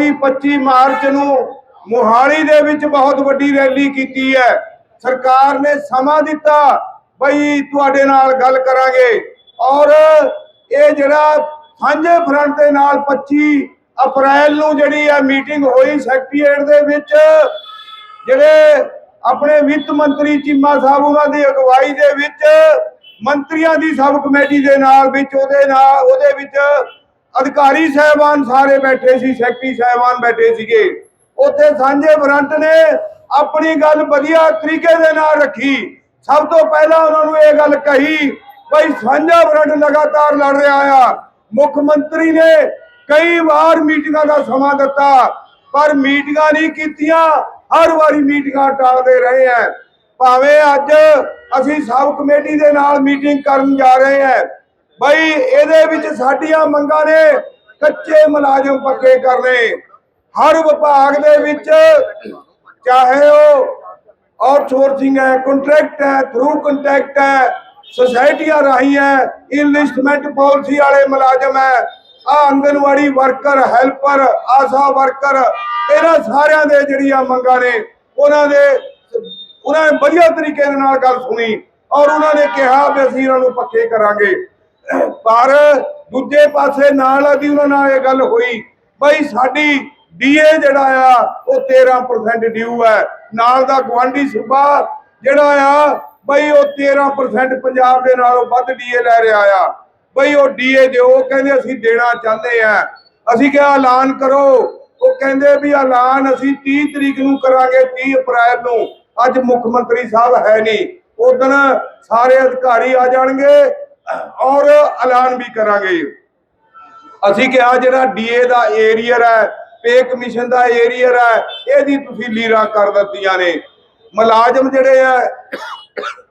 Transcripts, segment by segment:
24 25 March ਨੂੰ ਮੋਹਾਲੀ ਦੇ ਵਿੱਚ ਬਹੁਤ ਵੱਡੀ ਰੈਲੀ ਕੀਤੀ ਹੈ। ਸਰਕਾਰ ਨੇ ਸਮਾਂ ਦਿੱਤਾ, ਬਈ ਤੁਹਾਡੇ ਨਾਲ ਗੱਲ ਕਰਾਂਗੇ। ਔਰ ਇਹ ਜਿਹੜਾ ਸਾਂਝੇ ਫਰੰਟ ਦੇ ਨਾਲ 25 ਅਪ੍ਰੈਲ ਨੂੰ ਜਿਹੜੀ ਆ ਮੀਟਿੰਗ ਹੋਈ ਸੈਕਟਰੀਏਟ ਦੇ ਵਿੱਚ, ਜਿਹੜੇ ਆਪਣੇ ਵਿੱਤ ਮੰਤਰੀ ਚੀਮਾ ਸਾਹਿਬ ਉਹਨਾਂ ਦੀ ਅਗਵਾਈ ਦੇ ਵਿੱਚ ਮੰਤਰੀਆਂ ਦੀ ਸਬ ਕਮੇਟੀ ਦੇ ਨਾਲ ਵਿੱਚ ਉਹਦੇ ਨਾਲ ਉਹਦੇ ਵਿੱਚ ਅਧਿਕਾਰੀ ਸਹਿਬਾਨ ਸਾਰੇ ਬੈਠੇ ਸੀ, ਸੈਕਟਰੀ ਸਹਿਬਾਨ ਬੈਠੇ ਸੀਗੇ। ਉੱਥੇ ਸਾਂਝੇ ਫਰੰਟ ਨੇ ਆਪਣੀ ਗੱਲ ਵਧੀਆ ਤਰੀਕੇ ਦੇ ਨਾਲ ਰੱਖੀ। ਸਭ ਤੋਂ ਪਹਿਲਾਂ ਉਹਨਾਂ ਨੂੰ ਇਹ ਗੱਲ ਕਹੀ, ਬਈ ਸਾਂਝਾ ਫਰੰਟ ਲਗਾਤਾਰ ਲੜ ਰਿਹਾ ਆ। ਮੁੱਖ ਮੰਤਰੀ ਨੇ ਕਈ ਵਾਰ ਮੀਟਿੰਗਾਂ ਦਾ ਸਮਾਂ ਦਿੱਤਾ, ਪਰ ਮੀਟਿੰਗਾਂ ਨਹੀਂ ਕੀਤੀਆਂ। ਹਰ ਵਾਰੀ ਮੀਟਿੰਗਾਂ ਟਾਲਦੇ ਰਹੇ ਆ। ਭਾਵੇਂ ਅੱਜ ਅਸੀਂ ਸਬ ਕਮੇਟੀ ਦੇ ਨਾਲ ਮੀਟਿੰਗ ਕਰਨ ਜਾ ਰਹੇ ਹਾਂ ਬਈ, ਇਹਦੇ ਵਿੱਚ ਸਾਡੀਆਂ ਮੰਗਾਂ ਨੇ ਕੱਚੇ ਮੁਲਾਜ਼ਮ ਪੱਕੇ ਕਰਨੇ ਹਰ ਵਿਭਾਗ ਦੇ ਵਿੱਚ ਚਾਹੇ ਉਹ ਆਊਟਸੋਰਸਿੰਗ ਹੈ, ਕੰਟਰੈਕਟ ਹੈ ਥਰੂ ਕੰਟਰੈਕਟ ਹੈ, ਸੁਸਾਇਟੀਆਂ ਰਾਹੀਂ ਹੈ ਇਨਵੈਸਟਮੈਂਟ ਪਾਲਿਸੀ ਵਾਲੇ ਮੁਲਾਜ਼ਮ ਹੈ, ਆ anganwadi worker helper ASHA worker ਇਹਨਾਂ ਸਾਰਿਆਂ ਦੇ ਜਿਹੜੀਆਂ ਮੰਗਾਂ ਨੇ, ਉਹਨਾਂ ਦੇ, ਉਹਨਾਂ ਨੇ ਵਧੀਆ ਤਰੀਕੇ ਦੇ ਨਾਲ ਗੱਲ ਸੁਣੀ ਔਰ ਉਹਨਾਂ ਨੇ ਕਿਹਾ ਵੀ ਅਸੀਂ ਇਹਨਾਂ ਨੂੰ ਪੱਕੇ ਕਰਾਂਗੇ। ਪਰ ਦੂਜੇ ਪਾਸੇ ਨਾਲ ਦੀ ਉਹਨਾਂ ਨਾਲ ਇਹ ਗੱਲ ਹੋਈ, ਬਈ ਸਾਡੀ ਡੀਏ ਜਿਹੜਾ ਆ, ਉਹ 13% ਡਿਊ ਹੈ। ਨਾਲ ਦਾ ਗਵਾਂਢੀ ਸੂਬਾ ਜਿਹੜਾ ਆ, ਬਈ ਉਹ 13% ਪੰਜਾਬ ਦੇ ਨਾਲੋਂ ਵੱਧ ਡੀਏ ਲੈ ਰਿਹਾ ਆ। ਬਈ ਉਹ ਡੀਏ ਦਿਓ, ਉਹ ਕਹਿੰਦੇ ਅਸੀਂ ਦੇਣਾ ਚਾਹੁੰਦੇ ਆ। ਅਸੀਂ ਕਿਹਾ ਐਲਾਨ ਕਰੋ। ਉਹ ਕਹਿੰਦੇ ਵੀ ਐਲਾਨ ਅਸੀਂ 30 ਤਰੀਕ ਨੂੰ ਕਰਾਂਗੇ 30 ਅਪ੍ਰੈਲ ਨੂੰ। ਅੱਜ ਮੁੱਖ ਮੰਤਰੀ ਸਾਹਿਬ ਹੈ ਨਹੀਂ। ਉਦੋਂ ਸਾਰੇ ਅਧਿਕਾਰੀ ਆ ਜਾਣਗੇ। ਔਰ ਐਲਾਨ ਵੀ ਕਰਾਂਗੇ। ਅਸੀਂ ਕਿਹਾ, ਜਿਹੜਾ ਡੀਏ ਦਾ ਏਰੀਅਰ ਹੈ ਪੇ ਕਮਿਸ਼ਨ ਦਾ ਏਰੀਅਰ ਹੈ, ਇਹਦੀ ਤੁਸੀਂ ਲੀਰਾਂ ਕਰ ਦਿੱਤੀਆਂ ਨੇ। ਮੁਲਾਜ਼ਮ ਜਿਹੜੇ ਆ,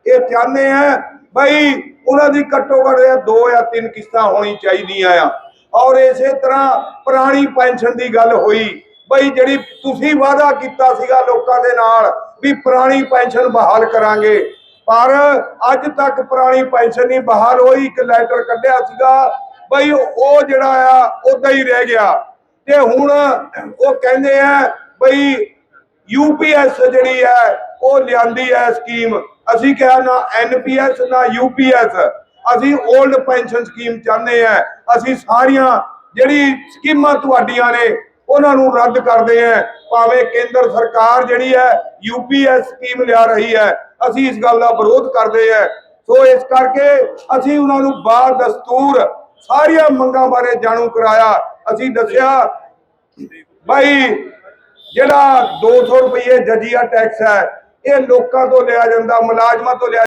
ਇਹ ਚਾਹੁੰਦੇ ਆ, ਬਈ ਉਹਨਾਂ ਦੀ ਘੱਟੋ ਘੱਟ ਦੋ ਜਾਂ ਤਿੰਨ ਕਿਸ਼ਤਾਂ ਹੋਣੀ ਚਾਹੀਦੀਆਂ ਆ। ਔਰ ਇਸੇ ਤਰ੍ਹਾਂ ਪੁਰਾਣੀ ਪੈਨਸ਼ਨ ਦੀ ਗੱਲ ਹੋਈ। ਬਈ ਜਿਹੜੀ ਤੁਸੀਂ ਵਾਅਦਾ ਕੀਤਾ ਸੀਗਾ ਲੋਕਾਂ ਦੇ ਨਾਲ, ਵੀ ਪੁਰਾਣੀ ਪੈਨਸ਼ਨ ਬਹਾਲ ਕਰਾਂਗੇ। ਪਰ ਅੱਜ ਤੱਕ ਪੁਰਾਣੀ ਪੈਨਸ਼ਨ ਨਹੀਂ, ਬਹਾਲ ਹੋਈ, ਇੱਕ ਲੈਟਰ ਕੱਢਿਆ ਸੀਗਾ, ਬਈ ਉਹ ਜਿਹੜਾ ਆ ਉਦਾਂ ਹੀ ਰਹਿ ਗਿਆ। ਤੇ ਹੁਣ ਉਹ ਕਹਿੰਦੇ ਆ, ਬਈ ਯੂਪੀਐਸ ਜਿਹੜੀ ਹੈ ਉਹ ਲਿਆਂਦੀ ਹੈ ਸਕੀਮ ਅਸੀਂ ਕਿਹਾ ਨਾ ਐਨਪੀਐਸ ਨਾ ਯੂਪੀਐਸ ਅਸੀਂ 올ਡ ਪੈਨਸ਼ਨ ਸਕੀਮ ਚਾਹੁੰਦੇ ਆ। ਅਸੀਂ ਸਾਰੀਆਂ ਜਿਹੜੀ ਸਕੀਮਾਂ ਤੁਹਾਡੀਆਂ ਨੇ, ਉਹਨਾਂ ਨੂੰ ਰੱਦ ਕਰਦੇ ਆ। ਭਾਵੇਂ ਕੇਂਦਰ ਸਰਕਾਰ ਜਿਹੜੀ ਹੈ ਯੂਪੀਐਸ ਸਕੀਮ ਲਿਆ ਰਹੀ ਹੈ ਅਸੀਂ ਇਸ ਗੱਲ ਦਾ ਵਿਰੋਧ ਕਰਦੇ ਆ ਸੋ ਇਸ ਕਰਕੇ ਅਸੀਂ ਉਹਨਾਂ ਨੂੰ ਬਾਹਰ ਦਸਤੂਰ ਸਾਰੀਆਂ ਮੰਗਾਂ ਬਾਰੇ ਜਾਣੂ ਕਰਾਇਆ। ਅਸੀਂ ਦੱਸਿਆ ਭਾਈ ਜਿਹੜਾ 200 ਰੁਪਏ ਜਜੀਆ ਟੈਕਸ ਹੈ, ਇਹ ਲੋਕਾਂ ਤੋਂ ਲਿਆ ਜਾਂਦਾ, ਮੁਲਾਜ਼ਮਾਂ ਤੋਂ ਲਿਆ